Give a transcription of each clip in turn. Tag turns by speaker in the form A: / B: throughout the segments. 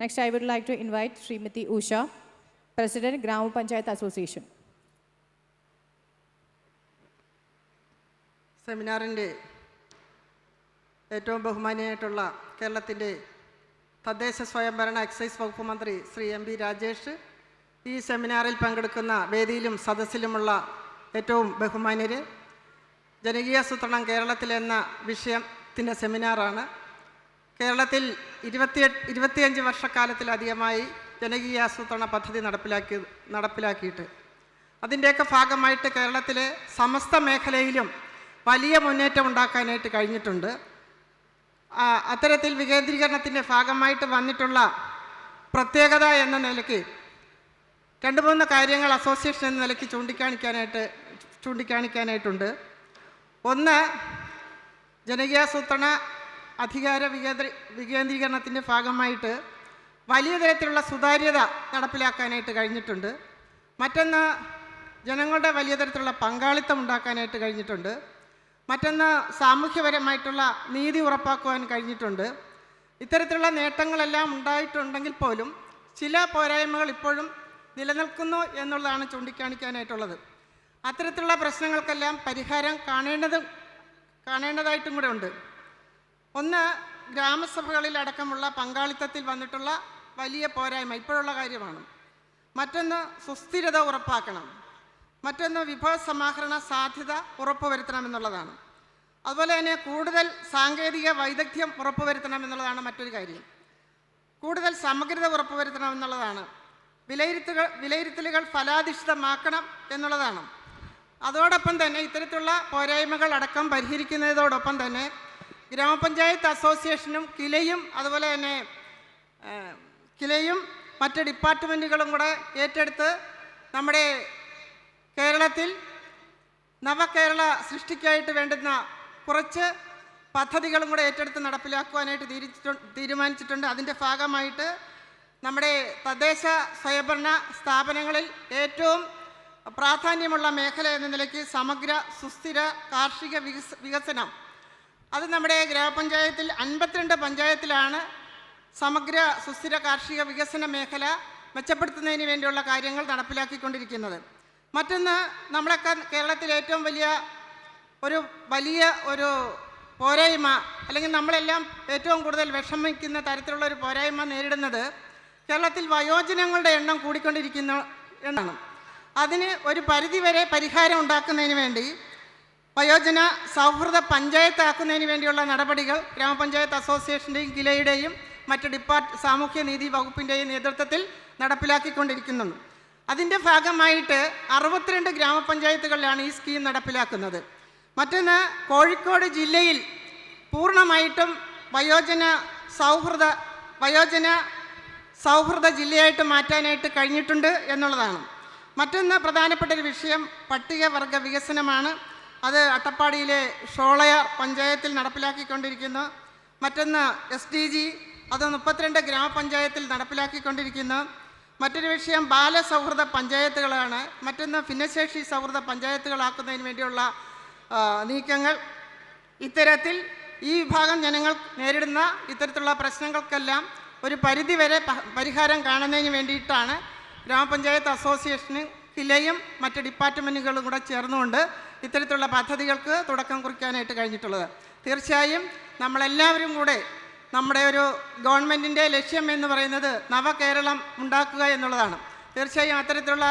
A: Next, I would like to invite Srimati Usha, President, Gram Panchayat Association.
B: സെമിനാറിന്റെ ഏറ്റവും ബഹുമാനിയായിട്ടുള്ള കേരളത്തിന്റെ തദ്ദേശ സ്വയംഭരണ എക്സൈസ് വകുപ്പ് മന്ത്രി ശ്രീ എം പി രാജേഷ് ഈ സെമിനാറിൽ പങ്കെടുക്കുന്ന വേദിയിലും സദസ്സിലുമുള്ള ഏറ്റവും ബഹുമാന്യർ ജനകീയാസൂത്രണം കേരളത്തിൽ എന്ന വിഷയത്തിന്റെ സെമിനാറാണ് കേരളത്തിൽ ഇരുപത്തി ഇരുപത്തിയഞ്ച് വർഷക്കാലത്തിലധികമായി ജനകീയ ആസൂത്രണ പദ്ധതി നടപ്പിലാക്കി നടപ്പിലാക്കിയിട്ട്. അതിന്റെയൊക്കെ ഭാഗമായിട്ട് കേരളത്തിലെ സമസ്ത മേഖലയിലും വലിയ മുന്നേറ്റം ഉണ്ടാക്കാനായിട്ട് കഴിഞ്ഞിട്ടുണ്ട്. അത്തരത്തിൽ വികേന്ദ്രീകരണത്തിന്റെ ഭാഗമായിട്ട് വന്നിട്ടുള്ള പ്രത്യേകത എന്ന നിലയ്ക്ക് രണ്ട് മൂന്ന് കാര്യങ്ങൾ അസോസിയേഷൻ എന്ന നിലയ്ക്ക് ചൂണ്ടിക്കാണിക്കാനായിട്ട് ചൂണ്ടിക്കാണിക്കാനായിട്ടുണ്ട്. ഒന്ന് ജനകീയാസൂത്രണ അധികാര വികേന്ദ്രീ വികേന്ദ്രീകരണത്തിന്റെ ഭാഗമായിട്ട് വലിയ തരത്തിലുള്ള സുതാര്യത നടപ്പിലാക്കാനായിട്ട് കഴിഞ്ഞിട്ടുണ്ട്. മറ്റൊന്ന് ജനങ്ങളുടെ വലിയ തരത്തിലുള്ള പങ്കാളിത്തം ഉണ്ടാക്കാനായിട്ട് കഴിഞ്ഞിട്ടുണ്ട്. മറ്റൊന്ന് സാമൂഹ്യപരമായിട്ടുള്ള നീതി ഉറപ്പാക്കുവാൻ കഴിഞ്ഞിട്ടുണ്ട്. ഇത്തരത്തിലുള്ള നേട്ടങ്ങളെല്ലാം ഉണ്ടായിട്ടുണ്ടെങ്കിൽ പോലും ചില പോരായ്മകൾ ഇപ്പോഴും നിലനിൽക്കുന്നു എന്നുള്ളതാണ് ചൂണ്ടിക്കാണിക്കാനായിട്ടുള്ളത്. അത്തരത്തിലുള്ള പ്രശ്നങ്ങൾക്കെല്ലാം പരിഹാരം കാണേണ്ടതും കാണേണ്ടതായിട്ടും കൂടെ ഉണ്ട്. ഒന്ന് ഗ്രാമസഭകളിൽ അടക്കമുള്ള പങ്കാളിത്തത്തിൽ വന്നിട്ടുള്ള വലിയ പോരായ്മ ഇപ്പോഴുള്ള കാര്യമാണ്. മറ്റൊന്ന് സുസ്ഥിരത ഉറപ്പാക്കണം. മറ്റൊന്ന് വിഭവ സമാഹരണ സാധ്യത ഉറപ്പുവരുത്തണമെന്നുള്ളതാണ്. അതുപോലെ തന്നെ കൂടുതൽ സാങ്കേതിക വൈദഗ്ധ്യം ഉറപ്പുവരുത്തണമെന്നുള്ളതാണ് മറ്റൊരു കാര്യം. കൂടുതൽ സമഗ്രത ഉറപ്പുവരുത്തണമെന്നുള്ളതാണ്. വിലയിരുത്തുകൾ വിലയിരുത്തലുകൾ ഫലാധിഷ്ഠിതമാക്കണം എന്നുള്ളതാണ്. അതോടൊപ്പം തന്നെ ഇത്തരത്തിലുള്ള പോരായ്മകൾ അടക്കം പരിഹരിക്കുന്നതോടൊപ്പം തന്നെ ഗ്രാമപഞ്ചായത്ത് അസോസിയേഷനും കിലയും അതുപോലെ തന്നെ കിലയും മറ്റ് ഡിപ്പാർട്ട്മെന്റുകളും കൂടെ ഏറ്റെടുത്ത് നമ്മുടെ കേരളത്തിൽ നവകേരള സൃഷ്ടിക്കായിട്ട് വേണ്ടുന്ന കുറച്ച് പദ്ധതികളും കൂടെ ഏറ്റെടുത്ത് നടപ്പിലാക്കുവാനായിട്ട് തീരുമാനിച്ചിട്ടു തീരുമാനിച്ചിട്ടുണ്ട്. അതിന്റെ ഭാഗമായിട്ട് നമ്മുടെ തദ്ദേശ സ്വയംഭരണ സ്ഥാപനങ്ങളിൽ ഏറ്റവും പ്രാധാന്യമുള്ള മേഖല എന്ന നിലയ്ക്ക് സമഗ്ര സുസ്ഥിര കാർഷിക വികസനം അത് നമ്മുടെ ഗ്രാമപഞ്ചായത്തിൽ അൻപത്തിരണ്ട് പഞ്ചായത്തിലാണ് സമഗ്ര സുസ്ഥിര കാർഷിക വികസന മേഖല മെച്ചപ്പെടുത്തുന്നതിന് വേണ്ടിയുള്ള കാര്യങ്ങൾ നടപ്പിലാക്കിക്കൊണ്ടിരിക്കുന്നത്. മറ്റൊന്ന് നമ്മളൊക്കെ കേരളത്തിലെ ഏറ്റവും വലിയ ഒരു വലിയ ഒരു പോരായ്മ അല്ലെങ്കിൽ നമ്മളെല്ലാം ഏറ്റവും കൂടുതൽ വിഷമിക്കുന്ന തരത്തിലുള്ള ഒരു പോരായ്മ നേരിടുന്നത് കേരളത്തിൽ വയോജനങ്ങളുടെ എണ്ണം കൂടിക്കൊണ്ടിരിക്കുന്ന എന്നാണ്. അതിന് ഒരു പരിധിവരെ പരിഹാരം ഉണ്ടാക്കുന്നതിന് വേണ്ടി വയോജന സൗഹൃദ പഞ്ചായത്താക്കുന്നതിന് വേണ്ടിയുള്ള നടപടികൾ ഗ്രാമപഞ്ചായത്ത് അസോസിയേഷന്റെയും കിലയുടെയും മറ്റ് ഡിപ്പാർട്ട് സാമൂഹ്യനീതി വകുപ്പിന്റെയും നേതൃത്വത്തിൽ നടപ്പിലാക്കിക്കൊണ്ടിരിക്കുന്നുണ്ട് അതിന്റെ ഭാഗമായിട്ട് അറുപത്തിരണ്ട് ഗ്രാമപഞ്ചായത്തുകളിലാണ് ഈ സ്കീം നടപ്പിലാക്കുന്നത്. മറ്റൊന്ന് കോഴിക്കോട് ജില്ലയിൽ പൂർണമായിട്ടും വയോജന സൗഹൃദ വയോജന സൗഹൃദ ജില്ലയായിട്ട് മാറ്റാനായിട്ട് കഴിഞ്ഞിട്ടുണ്ട് എന്നുള്ളതാണ്. മറ്റൊന്ന് പ്രധാനപ്പെട്ട ഒരു വിഷയം പട്ടികവർഗ വികസനമാണ്. അത് അട്ടപ്പാടിയിലെ ഷോളയാർ പഞ്ചായത്തിൽ നടപ്പിലാക്കിക്കൊണ്ടിരിക്കുന്നു. മറ്റൊന്ന് എസ് ഡി ജി അത് മുപ്പത്തിരണ്ട് ഗ്രാമപഞ്ചായത്തിൽ നടപ്പിലാക്കിക്കൊണ്ടിരിക്കുന്നു. മറ്റൊരു വിഷയം ബാലസൗഹൃദ പഞ്ചായത്തുകളാണ്. മറ്റൊന്ന് ഭിന്നശേഷി സൗഹൃദ പഞ്ചായത്തുകളാക്കുന്നതിന് വേണ്ടിയുള്ള നീക്കങ്ങൾ. ഇത്തരത്തിൽ ഈ വിഭാഗം ജനങ്ങൾ നേരിടുന്ന ഇത്തരത്തിലുള്ള പ്രശ്നങ്ങൾക്കെല്ലാം ഒരു പരിധിവരെ പരിഹാരം കാണുന്നതിന് വേണ്ടിയിട്ടാണ് ഗ്രാമപഞ്ചായത്ത് അസോസിയേഷനും കിലയും മറ്റ് ഡിപ്പാർട്ട്മെന്റുകളും കൂടെ ചേർന്നുകൊണ്ട് ഇത്തരത്തിലുള്ള പദ്ധതികൾക്ക് തുടക്കം കുറിക്കാനായിട്ട് കഴിഞ്ഞിട്ടുള്ളത്. തീർച്ചയായും നമ്മളെല്ലാവരും കൂടെ നമ്മുടെ ഒരു ഗവൺമെന്റിന്റെ ലക്ഷ്യം എന്ന് പറയുന്നത് നവകേരളം ഉണ്ടാക്കുക എന്നുള്ളതാണ്. തീർച്ചയായും അത്തരത്തിലുള്ള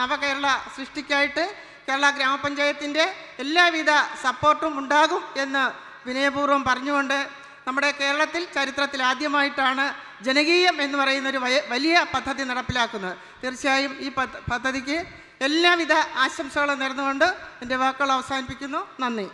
B: നവകേരള സൃഷ്ടിക്കായിട്ട് കേരള ഗ്രാമപഞ്ചായത്തിന്റെ എല്ലാവിധ സപ്പോർട്ടും ഉണ്ടാകും എന്ന് വിനയപൂർവം പറഞ്ഞുകൊണ്ട് നമ്മുടെ കേരളത്തിൽ ചരിത്രത്തിൽ ആദ്യമായിട്ടാണ് ജനകീയം എന്ന് പറയുന്ന ഒരു വലിയ പദ്ധതി നടപ്പിലാക്കുന്നത്. തീർച്ചയായും ഈ പദ്ധതിക്ക് എല്ലാവിധ ആശംസകളും നേർന്നുകൊണ്ട് എന്റെ വാക്കുകൾ അവസാനിപ്പിക്കുന്നു. നന്ദി.